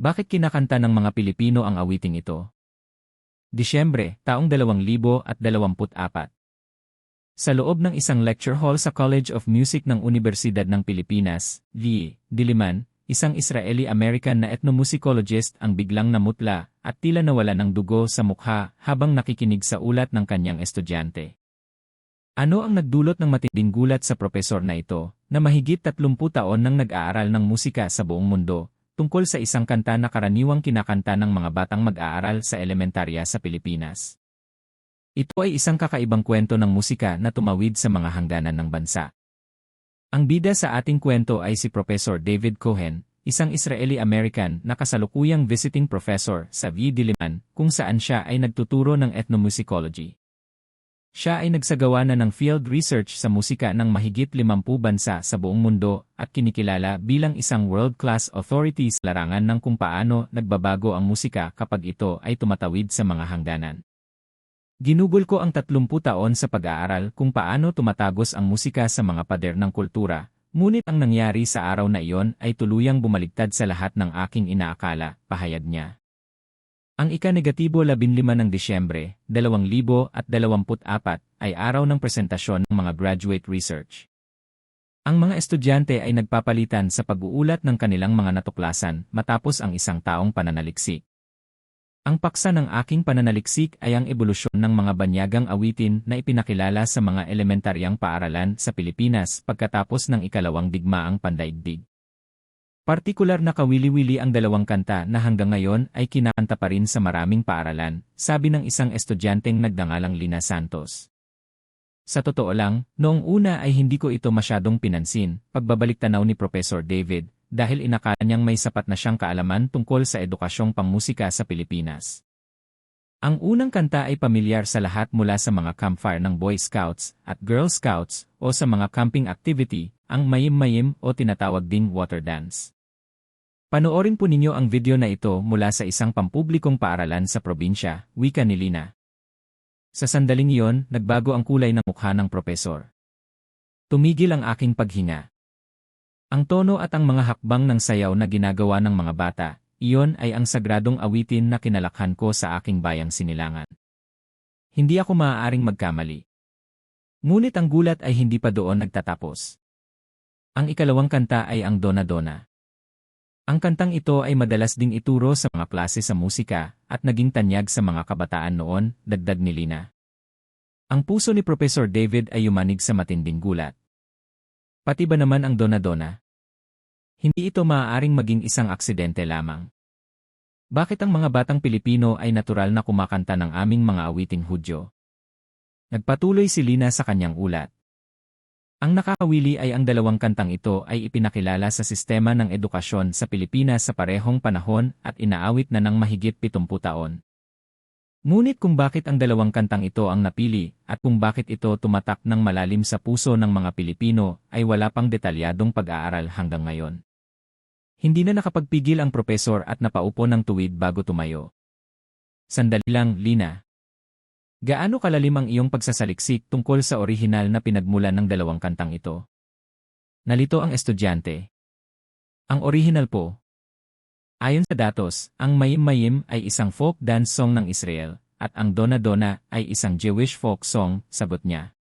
Bakit kinakanta ng mga Pilipino ang awiting ito? Disyembre, taong 2024. Sa loob ng isang lecture hall sa College of Music ng Universidad ng Pilipinas, V. Diliman, isang Israeli-American na ethnomusicologist ang biglang namutla at tila nawala ng dugo sa mukha habang nakikinig sa ulat ng kanyang estudyante. Ano ang nagdulot ng matinding gulat sa propesor na ito, na mahigit 30 taon nang nag-aaral ng musika sa buong mundo, tungkol sa isang kanta na karaniwang kinakanta ng mga batang mag-aaral sa elementarya sa Pilipinas? Ito ay isang kakaibang kwento ng musika na tumawid sa mga hangganan ng bansa. Ang bida sa ating kwento ay si Professor David Cohen, isang Israeli-American na kasalukuyang visiting professor sa V. Diliman kung saan siya ay nagtuturo ng ethnomusicology. Siya ay nagsagawa na ng field research sa musika ng mahigit 50 bansa sa buong mundo at kinikilala bilang isang world-class authority sa larangan ng kung paano nagbabago ang musika kapag ito ay tumatawid sa mga hangganan. Ginugol ko ang 30 taon sa pag-aaral kung paano tumatagos ang musika sa mga pader ng kultura, ngunit ang nangyari sa araw na iyon ay tuluyang bumaligtad sa lahat ng aking inaakala, pahayag niya. Ang ika-negatibo 15 ng Disyembre, 2024 ay araw ng presentasyon ng mga graduate research. Ang mga estudyante ay nagpapalitan sa pag-uulat ng kanilang mga natuklasan matapos ang isang taong pananaliksik. Ang paksa ng aking pananaliksik ay ang ebolusyon ng mga banyagang awitin na ipinakilala sa mga elementaryang paaralan sa Pilipinas pagkatapos ng ikalawang digmaang pandaigdig. Partikular na kawili-wili ang dalawang kanta na hanggang ngayon ay kinakanta pa rin sa maraming paaralan, sabi ng isang estudyanteng nagdangalang Lina Santos. Sa totoo lang, noong una ay hindi ko ito masyadong pinansin, pagbabalik tanaw ni Professor David, dahil inakala niyang may sapat na siyang kaalaman tungkol sa edukasyong pangmusika sa Pilipinas. Ang unang kanta ay pamilyar sa lahat mula sa mga campfire ng Boy Scouts at Girl Scouts o sa mga camping activity, ang mayim-mayim o tinatawag ding water dance. Panoorin po ninyo ang video na ito mula sa isang pampublikong paaralan sa probinsya, wika ni Lina. Sa sandaling iyon, nagbago ang kulay ng mukha ng propesor. Tumigil ang aking paghinga. Ang tono at ang mga hakbang ng sayaw na ginagawa ng mga bata, iyon ay ang sagradong awitin na kinalakhan ko sa aking bayang sinilangan. Hindi ako maaaring magkamali. Ngunit ang gulat ay hindi pa doon nagtatapos. Ang ikalawang kanta ay ang Dona Dona. Ang kantang ito ay madalas ding ituro sa mga klase sa musika at naging tanyag sa mga kabataan noon, dagdag ni Lina. Ang puso ni Professor David ay yumanig sa matinding gulat. Pati ba naman ang Dona-Dona? Hindi ito maaaring maging isang aksidente lamang. Bakit ang mga batang Pilipino ay natural na kumakanta ng aming mga awiting Hudyo? Nagpatuloy si Lina sa kanyang ulat. Ang nakakawili ay ang dalawang kantang ito ay ipinakilala sa sistema ng edukasyon sa Pilipinas sa parehong panahon at inaawit na ng mahigit 70 taon. Ngunit kung bakit ang dalawang kantang ito ang napili, at kung bakit ito tumatak ng malalim sa puso ng mga Pilipino, ay wala pang detalyadong pag-aaral hanggang ngayon. Hindi na nakapagpigil ang propesor at napaupo ng tuwid bago tumayo. Sandali lang, Lina. Gaano kalalim ang iyong pagsasaliksik tungkol sa orihinal na pinagmulan ng dalawang kantang ito? Nalito ang estudyante. Ang orihinal po, Ayon sa datos, ang Mayim Mayim ay isang folk dance song ng Israel, at ang Dona Dona ay isang Jewish folk song, sagot niya.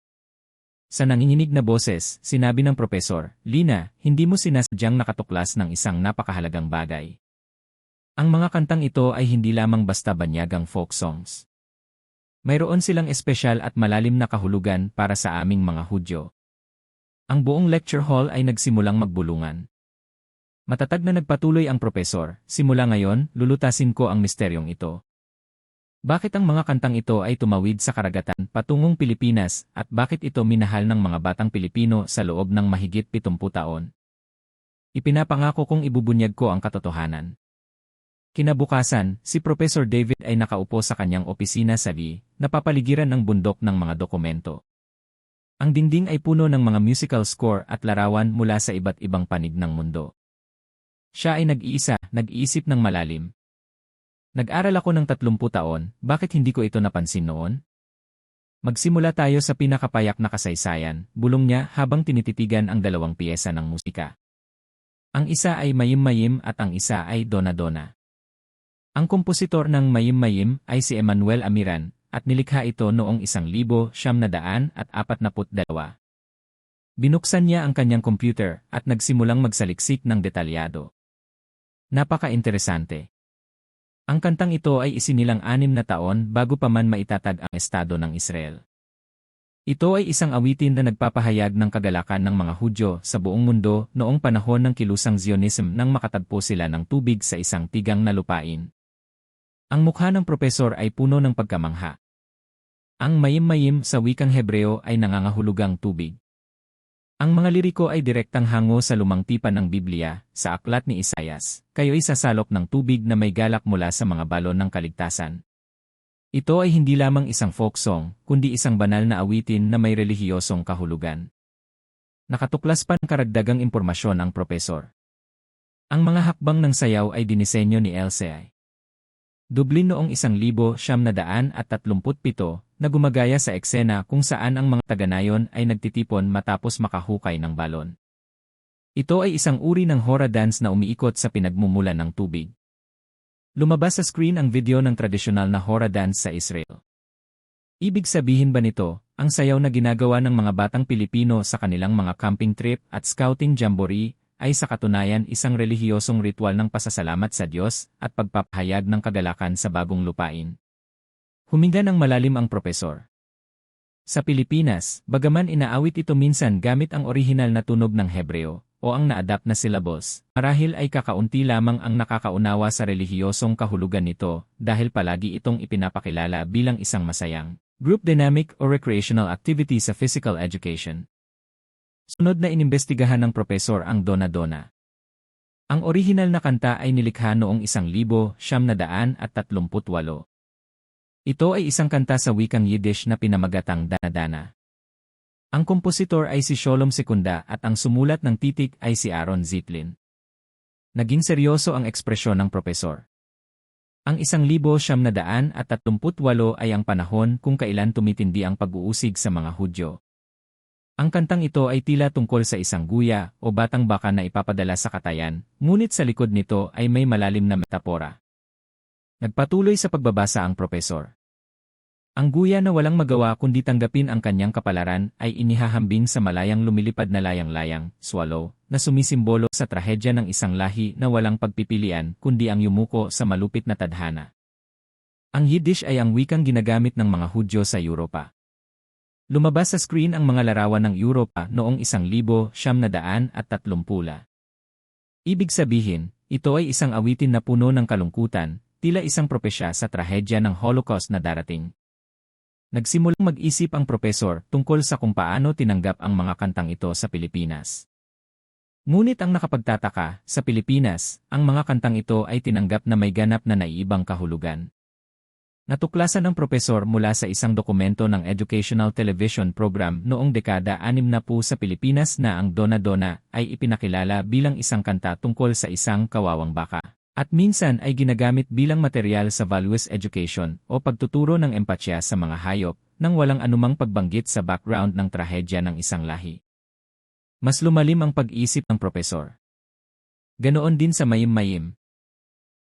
Sa nanginginig na boses, sinabi ng propesor, Lina, hindi mo sinasadyang nakatuklas ng isang napakahalagang bagay. Ang mga kantang ito ay hindi lamang basta banyagang folk songs. Mayroon silang espesyal at malalim na kahulugan para sa aming mga Hudyo. Ang buong lecture hall ay nagsimulang magbulungan. Matatag na nagpatuloy ang propesor, simula ngayon, lulutasin ko ang misteryong ito. Bakit ang mga kantang ito ay tumawid sa karagatan patungong Pilipinas at bakit ito minahal ng mga batang Pilipino sa loob ng mahigit 70 taon? Ipinapangako kong ibubunyag ko ang katotohanan. Kinabukasan, si Professor David ay nakaupo sa kanyang opisina sa V, napapaligiran ng bundok ng mga dokumento. Ang dingding ay puno ng mga musical score at larawan mula sa iba't ibang panig ng mundo. Siya ay nag-iisa, nag-iisip ng malalim. Nag-aral ako ng 30 taon, bakit hindi ko ito napansin noon? Magsimula tayo sa pinakapayak na kasaysayan, bulong niya habang tinititigan ang dalawang piyesa ng musika. Ang isa ay mayim-mayim at ang isa ay dona-dona. Ang kompositor ng Mayim Mayim ay si Emmanuel Amiran, at nilikha ito noong isang libo siyam na daan at apat naput dalawa. Binuksan niya ang kanyang computer at nagsimulang magsaliksik ng detalyado. Napaka-interesante. Ang kantang ito ay isinilang anim na taon bago pa man maitatag ang estado ng Israel. Ito ay isang awitin na nagpapahayag ng kagalakan ng mga Hudyo sa buong mundo noong panahon ng kilusang Zionism nang makatagpo sila ng tubig sa isang tigang na lupain. Ang mukha ng propesor ay puno ng pagkamangha. Ang mayim-mayim sa wikang Hebreo ay nangangahulugang tubig. Ang mga liriko ay direktang hango sa lumang tipan ng Biblia, sa aklat ni Isayas, kayo'y sasalok ng tubig na may galak mula sa mga balon ng kaligtasan. Ito ay hindi lamang isang folk song, kundi isang banal na awitin na may relihiyosong kahulugan. Nakatuklas pa ng karagdagang impormasyon ang propesor. Ang mga hakbang ng sayaw ay dinisenyo ni LCI. Dublin noong isang libo siyam na gumagaya sa eksena kung saan ang mga taganayon ay nagtitipon matapos makahukay ng balon. Ito ay isang uri ng hora dance na umiikot sa pinagmumulan ng tubig. Lumabas sa screen ang video ng tradisyonal na hora dance sa Israel. Ibig sabihin ba nito, ang sayaw na ginagawa ng mga batang Pilipino sa kanilang mga camping trip at scouting jamboree ay sa katunayan isang relihiyosong ritual ng pasasalamat sa Diyos at pagpapahayag ng kagalakan sa bagong lupain. Huminga ng malalim ang propesor. Sa Pilipinas, bagaman inaawit ito minsan gamit ang orihinal na tunog ng Hebreo o ang naadapt na syllabus, marahil ay kakaunti lamang ang nakakaunawa sa relihiyosong kahulugan nito dahil palagi itong ipinapakilala bilang isang masayang group dynamic o recreational activity sa physical education. Sunod na inimbestigahan ng propesor ang Dona Dona. Ang orihinal na kanta ay nilikha noong 1938 ito ay isang kanta sa wikang Yiddish na pinamagatang Dana-Dana. Ang kompositor ay si Sholom Sekunda at ang sumulat ng titik ay si Aaron Zitlin. Naging seryoso ang ekspresyon ng propesor. Ang isang libo siyam na daan at tatlumput walo ay ang panahon kung kailan tumitindi ang pag-uusig sa mga Hudyo. Ang kantang ito ay tila tungkol sa isang guya o batang baka na ipapadala sa katayan, ngunit sa likod nito ay may malalim na metapora. Nagpatuloy sa pagbabasa ang propesor. Ang guya na walang magawa kundi tanggapin ang kanyang kapalaran ay inihahambing sa malayang lumilipad na layang-layang, swallow, na sumisimbolo sa trahedya ng isang lahi na walang pagpipilian kundi ang yumuko sa malupit na tadhana. Ang Yiddish ay ang wikang ginagamit ng mga Hudyo sa Europa. Lumabas sa screen ang mga larawan ng Europa noong isang libo siyam na daan at tatlumpula. Ibig sabihin, ito ay isang awitin na puno ng kalungkutan, tila isang propesya sa trahedya ng Holocaust na darating. Nagsimulang mag-isip ang propesor tungkol sa kung paano tinanggap ang mga kantang ito sa Pilipinas. Ngunit ang nakapagtataka, sa Pilipinas, ang mga kantang ito ay tinanggap na may ganap na naiibang kahulugan. Natuklasan ng propesor mula sa isang dokumento ng educational television program noong dekada 60 sa Pilipinas na ang Dona Dona ay ipinakilala bilang isang kanta tungkol sa isang kawawang baka. At minsan ay ginagamit bilang material sa values education o pagtuturo ng empatya sa mga hayop nang walang anumang pagbanggit sa background ng trahedya ng isang lahi. Mas lumalim ang pag-isip ng propesor. Ganoon din sa mayim-mayim.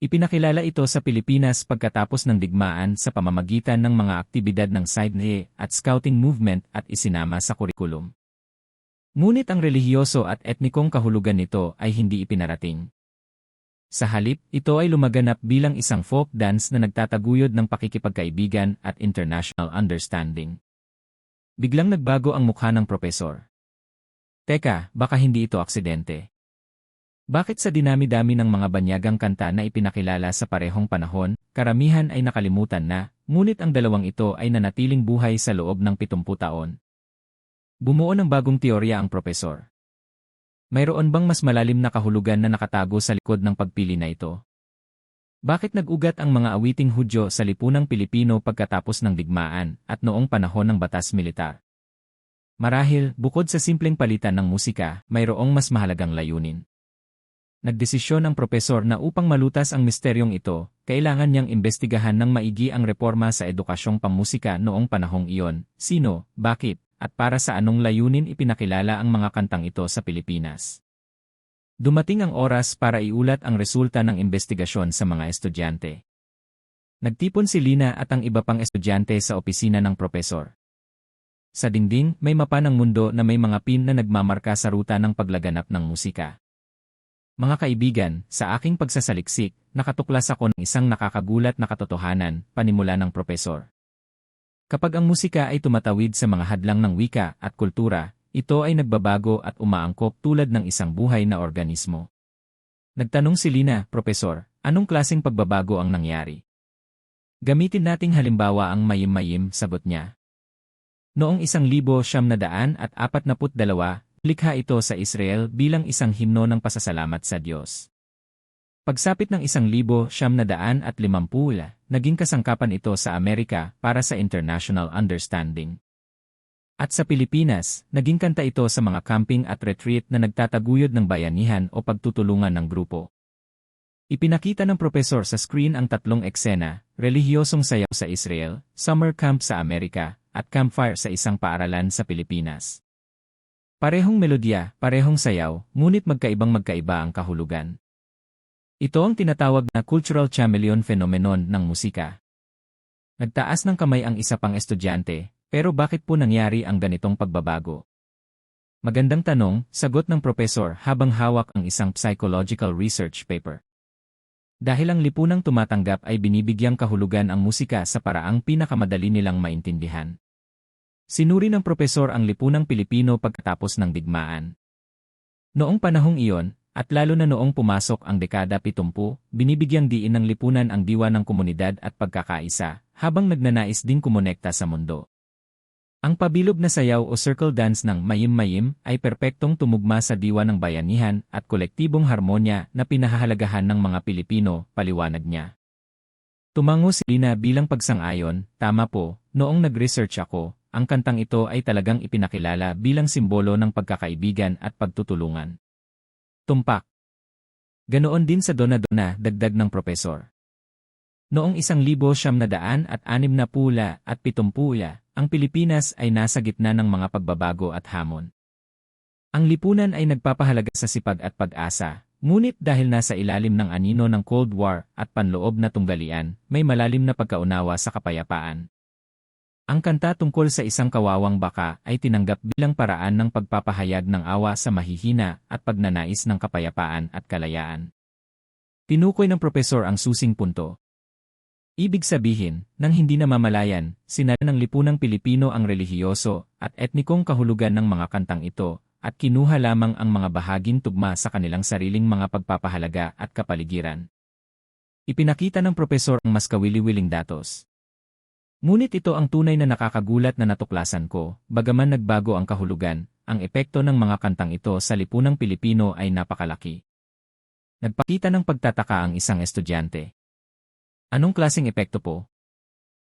Ipinakilala ito sa Pilipinas pagkatapos ng digmaan sa pamamagitan ng mga aktibidad ng SIDNE at Scouting Movement at isinama sa kurikulum. Ngunit ang relihiyoso at etnikong kahulugan nito ay hindi ipinarating. Sa halip, ito ay lumaganap bilang isang folk dance na nagtataguyod ng pakikipagkaibigan at international understanding. Biglang nagbago ang mukha ng propesor. Teka, baka hindi ito aksidente. Bakit sa dinami-dami ng mga banyagang kanta na ipinakilala sa parehong panahon, karamihan ay nakalimutan na, ngunit ang dalawang ito ay nanatiling buhay sa loob ng 70 taon? Bumuo ng bagong teorya ang propesor. Mayroon bang mas malalim na kahulugan na nakatago sa likod ng pagpili na ito? Bakit nag-ugat ang mga awiting Hudyo sa lipunang Pilipino pagkatapos ng digmaan at noong panahon ng batas militar? Marahil, bukod sa simpleng palitan ng musika, mayroong mas mahalagang layunin. Nagdesisyon ang propesor na upang malutas ang misteryong ito, kailangan niyang imbestigahan ng maigi ang reforma sa edukasyong pamusika noong panahong iyon. Sino, bakit, at para sa anong layunin ipinakilala ang mga kantang ito sa Pilipinas. Dumating ang oras para iulat ang resulta ng investigasyon sa mga estudyante. Nagtipon si Lina at ang iba pang estudyante sa opisina ng propesor. Sa dingding, may mapa ng mundo na may mga pin na nagmamarka sa ruta ng paglaganap ng musika. Mga kaibigan, sa aking pagsasaliksik, nakatuklas ako ng isang nakakagulat na katotohanan, panimula ng propesor. Kapag ang musika ay tumatawid sa mga hadlang ng wika at kultura, ito ay nagbabago at umaangkop tulad ng isang buhay na organismo. Nagtanong si Lina, Propesor, anong klaseng pagbabago ang nangyari? Gamitin nating halimbawa ang mayim-mayim, sagot niya. Noong isang libo siyam na daan at apat naput dalawa, likha ito sa Israel bilang isang himno ng pasasalamat sa Diyos. Pagsapit ng isang libo siyam na daan at limampula, naging kasangkapan ito sa Amerika para sa international understanding. At sa Pilipinas, naging kanta ito sa mga camping at retreat na nagtataguyod ng bayanihan o pagtutulungan ng grupo. Ipinakita ng propesor sa screen ang tatlong eksena, relihiyosong sayaw sa Israel, summer camp sa Amerika, at campfire sa isang paaralan sa Pilipinas. Parehong melodya, parehong sayaw, ngunit magkaibang magkaiba ang kahulugan. Ito ang tinatawag na cultural chameleon phenomenon ng musika. Nagtaas ng kamay ang isa pang estudyante, pero bakit po nangyari ang ganitong pagbabago? Magandang tanong, sagot ng propesor habang hawak ang isang psychological research paper. Dahil ang lipunang tumatanggap ay binibigyang kahulugan ang musika sa paraang pinakamadali nilang maintindihan. Sinuri ng propesor ang lipunang Pilipino pagkatapos ng digmaan. Noong panahong iyon, at lalo na noong pumasok ang dekada 70, binibigyang diin ng lipunan ang diwa ng komunidad at pagkakaisa, habang nagnanais din kumonekta sa mundo. Ang pabilog na sayaw o circle dance ng mayim-mayim ay perpektong tumugma sa diwa ng bayanihan at kolektibong harmonya na pinahahalagahan ng mga Pilipino, paliwanag niya. Tumango si Lina bilang pagsang-ayon, tama po, noong nag-research ako, ang kantang ito ay talagang ipinakilala bilang simbolo ng pagkakaibigan at pagtutulungan. Tumpak. Ganoon din sa Dona-Dona, dagdag ng propesor. Noong isang libo siyam na daan at anim na pula at pitumpula, ang Pilipinas ay nasa gitna ng mga pagbabago at hamon. Ang lipunan ay nagpapahalaga sa sipag at pag-asa, ngunit dahil nasa ilalim ng anino ng Cold War at panloob na tunggalian, may malalim na pagkaunawa sa kapayapaan. Ang kanta tungkol sa isang kawawang baka ay tinanggap bilang paraan ng pagpapahayag ng awa sa mahihina at pagnanais ng kapayapaan at kalayaan. Tinukoy ng propesor ang susing punto, Ibig sabihin, nang hindi namamalayan, sinala ng lipunang Pilipino ang relihiyoso at etnikong kahulugan ng mga kantang ito, at kinuha lamang ang mga bahaging tugma sa kanilang sariling mga pagpapahalaga at kapaligiran. Ipinakita ng propesor ang mas kawili-wiling datos. Ngunit ito ang tunay na nakakagulat na natuklasan ko, bagaman nagbago ang kahulugan, ang epekto ng mga kantang ito sa lipunang Pilipino ay napakalaki. Nagpakita ng pagtataka ang isang estudyante. Anong klaseng epekto po?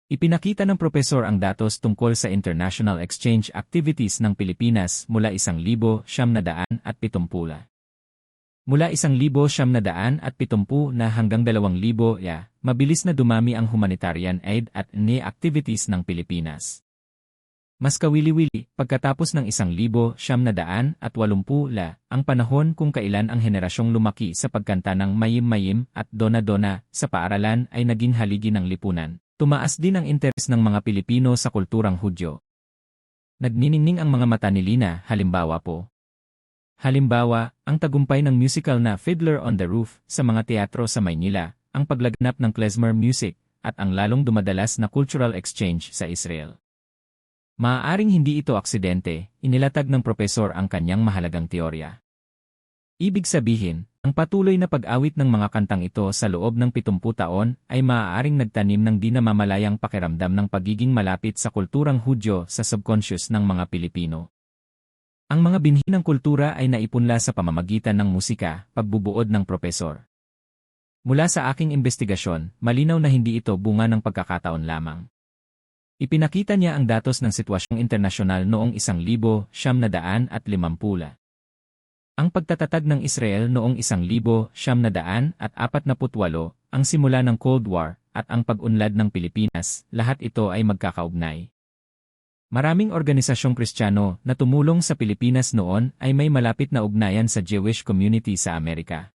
Ipinakita ng propesor ang datos tungkol sa international exchange activities ng Pilipinas mula isang libo siyam na daan at pitumpula. Mula isang libo siyam na hanggang dalawang libo ya, mabilis na dumami ang humanitarian aid at NE activities ng Pilipinas. Mas kawili-wili, pagkatapos ng isang libo, siyam na daan at walumpu la, ang panahon kung kailan ang henerasyong lumaki sa pagkanta ng mayim-mayim at dona-dona sa paaralan ay naging haligi ng lipunan. Tumaas din ang interes ng mga Pilipino sa kulturang Hudyo. Nagniningning ang mga mata ni Lina, halimbawa po. Halimbawa, ang tagumpay ng musical na Fiddler on the Roof sa mga teatro sa Maynila, ang paglaganap ng klezmer music, at ang lalong dumadalas na cultural exchange sa Israel. Maaaring hindi ito aksidente, inilatag ng propesor ang kanyang mahalagang teorya. Ibig sabihin, ang patuloy na pag-awit ng mga kantang ito sa loob ng 70 taon ay maaaring nagtanim ng di namamalayang pakiramdam ng pagiging malapit sa kulturang Hudyo sa subconscious ng mga Pilipino. Ang mga binhi ng kultura ay naipunla sa pamamagitan ng musika, pagbubuod ng propesor. Mula sa aking investigasyon, malinaw na hindi ito bunga ng pagkakataon lamang. Ipinakita niya ang datos ng sitwasyong internasyonal noong isang libo, siyam na daan at limampula. Ang pagtatatag ng Israel noong isang libo, siyam na daan at apat na putwalo, ang simula ng Cold War, at ang pag-unlad ng Pilipinas, lahat ito ay magkakaugnay. Maraming organisasyong Kristiyano na tumulong sa Pilipinas noon ay may malapit na ugnayan sa Jewish community sa Amerika.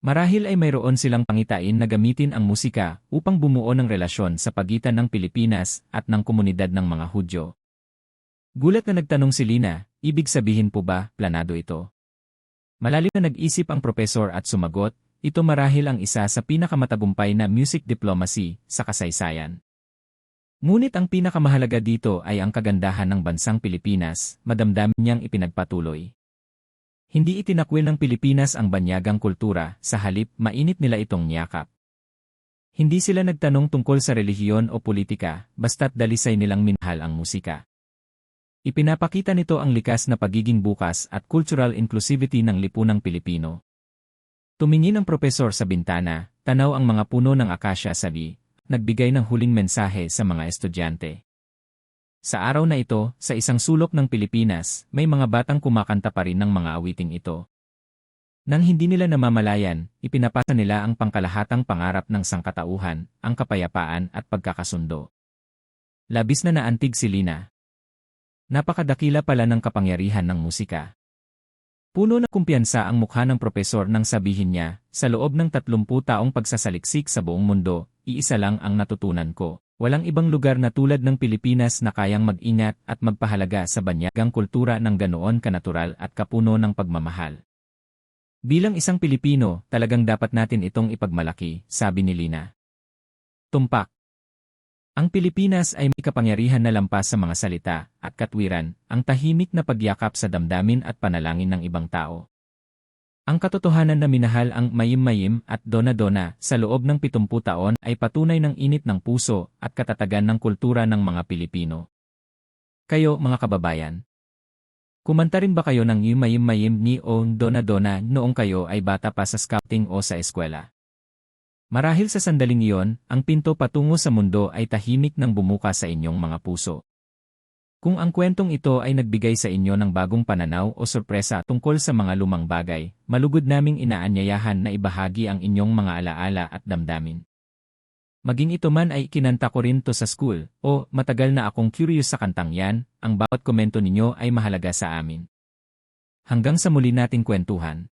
Marahil ay mayroon silang pangitain na gamitin ang musika upang bumuo ng relasyon sa pagitan ng Pilipinas at ng komunidad ng mga Hudyo. Gulat na nagtanong si Lina, ibig sabihin po ba, planado ito? Malalim na nag-isip ang propesor at sumagot, ito marahil ang isa sa pinakamatagumpay na music diplomacy sa kasaysayan. Ngunit ang pinakamahalaga dito ay ang kagandahan ng bansang Pilipinas, madamdamin niyang ipinagpatuloy. Hindi itinakwil ng Pilipinas ang banyagang kultura, sa halip mainit nila itong niyakap. Hindi sila nagtanong tungkol sa relihiyon o politika, basta't dalisay nilang minahal ang musika. Ipinapakita nito ang likas na pagiging bukas at cultural inclusivity ng lipunang Pilipino. Tumingin ang propesor sa bintana, tanaw ang mga puno ng akasya sabi, nagbigay ng huling mensahe sa mga estudyante. Sa araw na ito, sa isang sulok ng Pilipinas, may mga batang kumakanta pa rin ng mga awiting ito. Nang hindi nila namamalayan, ipinapasa nila ang pangkalahatang pangarap ng sangkatauhan, ang kapayapaan at pagkakasundo. Labis na naantig si Lina. Napakadakila pala ng kapangyarihan ng musika. Puno na kumpiyansa ang mukha ng propesor nang sabihin niya, sa loob ng 30 taong pagsasaliksik sa buong mundo, iisa lang ang natutunan ko. Walang ibang lugar na tulad ng Pilipinas na kayang mag-ingat at magpahalaga sa banyagang kultura ng ganoon kanatural at kapuno ng pagmamahal. Bilang isang Pilipino, talagang dapat natin itong ipagmalaki, sabi ni Lina. Tumpak. Ang Pilipinas ay may kapangyarihan na lampas sa mga salita at katwiran, ang tahimik na pagyakap sa damdamin at panalangin ng ibang tao. Ang katotohanan na minahal ang mayim-mayim at dona-dona sa loob ng 70 taon ay patunay ng init ng puso at katatagan ng kultura ng mga Pilipino. Kayo, mga kababayan. Kumanta rin ba kayo ng mayim-mayim ni o dona-dona noong kayo ay bata pa sa scouting o sa eskwela? Marahil sa sandaling iyon, ang pinto patungo sa mundo ay tahimik ng bumuka sa inyong mga puso. Kung ang kwentong ito ay nagbigay sa inyo ng bagong pananaw o sorpresa tungkol sa mga lumang bagay, malugod naming inaanyayahan na ibahagi ang inyong mga alaala at damdamin. Maging ito man ay kinanta ko rin to sa school, o matagal na akong curious sa kantang yan, ang bawat komento ninyo ay mahalaga sa amin. Hanggang sa muli nating kwentuhan.